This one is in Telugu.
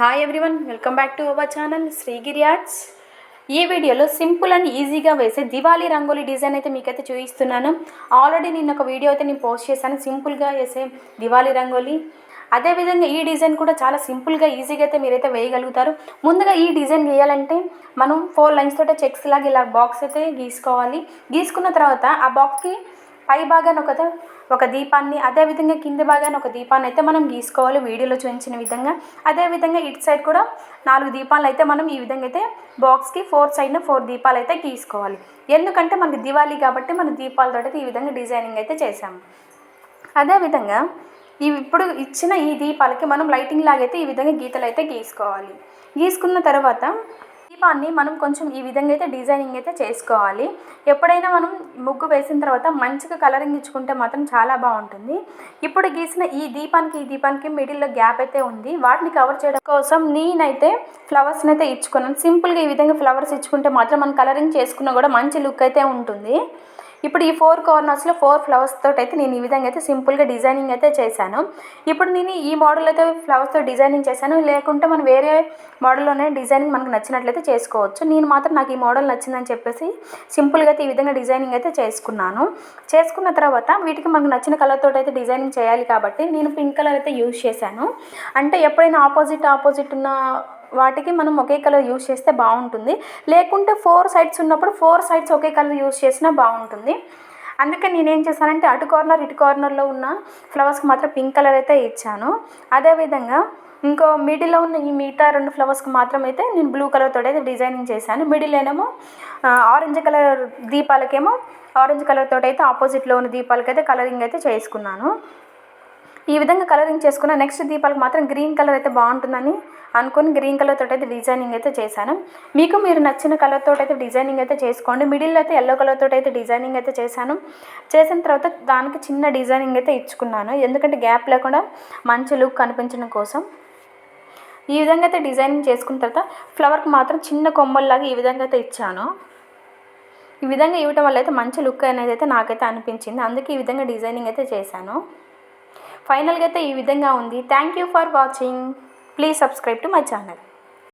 Hi everyone welcome back to our channel Srigiri arts ఈ వీడియోలో సింపుల్ అండ్ ఈజీగా వేసే దివాళీ రంగోలీ డిజైన్ అయితే మీకైతే చూపిస్తున్నాను. ఆల్రెడీ నేను ఒక వీడియో అయితే నేను పోస్ట్ చేశాను సింపుల్గా వేసే దివాళీ రంగోలీ. అదేవిధంగా ఈ డిజైన్ కూడా చాలా సింపుల్గా ఈజీగా అయితే మీరైతే వేయగలుగుతారు. ముందుగా ఈ డిజైన్ వేయాలంటే మనం ఫోర్ లైన్స్ తోటే చెక్స్ లాగా ఇలా బాక్స్ అయితే గీసుకోవాలి. గీసుకున్న తర్వాత ఆ బాక్స్కి పై భాగాన్ని ఒక ఒక దీపాన్ని అదేవిధంగా కింది భాగాన్ని ఒక దీపాన్ని అయితే మనం గీసుకోవాలి వీడియోలో చూపించిన విధంగా. అదేవిధంగా ఇటు సైడ్ కూడా నాలుగు దీపాలు అయితే మనం ఈ విధంగా అయితే బాక్స్కి ఫోర్ సైడ్న ఫోర్ దీపాలు అయితే గీసుకోవాలి. ఎందుకంటే మనకి దివాళీ కాబట్టి మన దీపాలతో అయితే ఈ విధంగా డిజైనింగ్ అయితే చేసాము అదేవిధంగా ఇవి ఇప్పుడు ఇచ్చిన ఈ దీపాలకి మనం లైటింగ్ లాగైతే ఈ విధంగా గీతలు అయితే గీసుకోవాలి. గీసుకున్న తర్వాత దీపాన్ని మనం కొంచెం ఈ విధంగా అయితే డిజైనింగ్ అయితే చేసుకోవాలి. ఎప్పుడైనా మనం ముగ్గు వేసిన తర్వాత మంచిగా కలరింగ్ ఇచ్చుకుంటే మాత్రం చాలా బాగుంటుంది. ఇప్పుడు గీసిన ఈ దీపానికి ఈ దీపానికి మిడిల్లో గ్యాప్ అయితే ఉంది. వాటిని కవర్ చేయడం కోసం నేనైతే ఫ్లవర్స్ని అయితే ఇచ్చుకున్నాను. సింపుల్గా ఈ విధంగా ఫ్లవర్స్ ఇచ్చుకుంటే మాత్రం మనం కలరింగ్ చేసుకున్నా కూడా మంచి లుక్ అయితే ఉంటుంది. ఇప్పుడు ఈ ఫోర్ కార్నర్స్లో ఫోర్ ఫ్లవర్స్ తోటి అయితే నేను ఈ విధంగా అయితే సింపుల్గా డిజైనింగ్ అయితే చేశాను. ఇప్పుడు నేను ఈ మోడల్ అయితే ఫ్లవర్స్తో డిజైనింగ్ చేశాను. లేకుంటే మనం వేరే మోడల్లోనే డిజైనింగ్ మనకు నచ్చినట్లయితే చేసుకోవచ్చు. నేను మాత్రం నాకు ఈ మోడల్ నచ్చిందని చెప్పేసి సింపుల్గా అయితే ఈ విధంగా డిజైనింగ్ అయితే చేసుకున్నాను. చేసుకున్న తర్వాత వీటికి మనకు నచ్చిన కలర్ తోటి అయితే డిజైనింగ్ చేయాలి కాబట్టి నేను పింక్ కలర్ అయితే యూజ్ చేశాను. అంటే ఎప్పుడైనా ఆపోజిట్ ఆపోజిట్ ఉన్న వాటికి మనం ఒకే కలర్ యూస్ చేస్తే బాగుంటుంది. లేకుంటే ఫోర్ సైడ్స్ ఉన్నప్పుడు ఫోర్ సైడ్స్ ఒకే కలర్ యూస్ చేసినా బాగుంటుంది. అందుకే నేనేం చేశానంటే అటు కార్నర్ ఇటు కార్నర్లో ఉన్న ఫ్లవర్స్కి మాత్రం పింక్ కలర్ అయితే ఇచ్చాను. అదేవిధంగా ఇంకో మిడిల్లో ఉన్న ఈ మిగతా రెండు ఫ్లవర్స్కి మాత్రం అయితే నేను బ్లూ కలర్ అయితే డిజైనింగ్ చేశాను. మిడిల్లోనేమో ఆరెంజ్ కలర్ దీపాలకేమో ఆరెంజ్ కలర్ తోటి అయితే ఆపోజిట్లో ఉన్న దీపాలకైతే కలరింగ్ అయితే చేసుకున్నాను. ఈ విధంగా కలరింగ్ చేసుకున్న నెక్స్ట్ దీపాలకు మాత్రం గ్రీన్ కలర్ అయితే బాగుంటుందని అనుకుని గ్రీన్ కలర్ తోటి అయితే డిజైనింగ్ అయితే చేశాను. మీకు మీరు నచ్చిన కలర్ తోటి అయితే డిజైనింగ్ అయితే చేసుకోండి. మిడిల్ అయితే ఎల్లో కలర్ తోటి అయితే డిజైనింగ్ అయితే చేశాను. చేసిన తర్వాత దానికి చిన్న డిజైనింగ్ అయితే ఇచ్చుకున్నాను. ఎందుకంటే గ్యాప్ లేకుండా మంచి లుక్ కనిపించడం కోసం. ఈ విధంగా అయితే డిజైనింగ్ చేసుకున్న తర్వాత ఫ్లవర్కి మాత్రం చిన్న కొమ్మల్లాగా ఈ విధంగా అయితే ఇచ్చాను. ఈ విధంగా ఇవ్వటం వల్ల అయితే మంచి లుక్ అనేది అయితే నాకైతే అనిపించింది. అందుకే ఈ విధంగా డిజైనింగ్ అయితే చేశాను. ఫైనల్గా అయితే ఈ విధంగా ఉంది. Thank you for watching please subscribe to my channel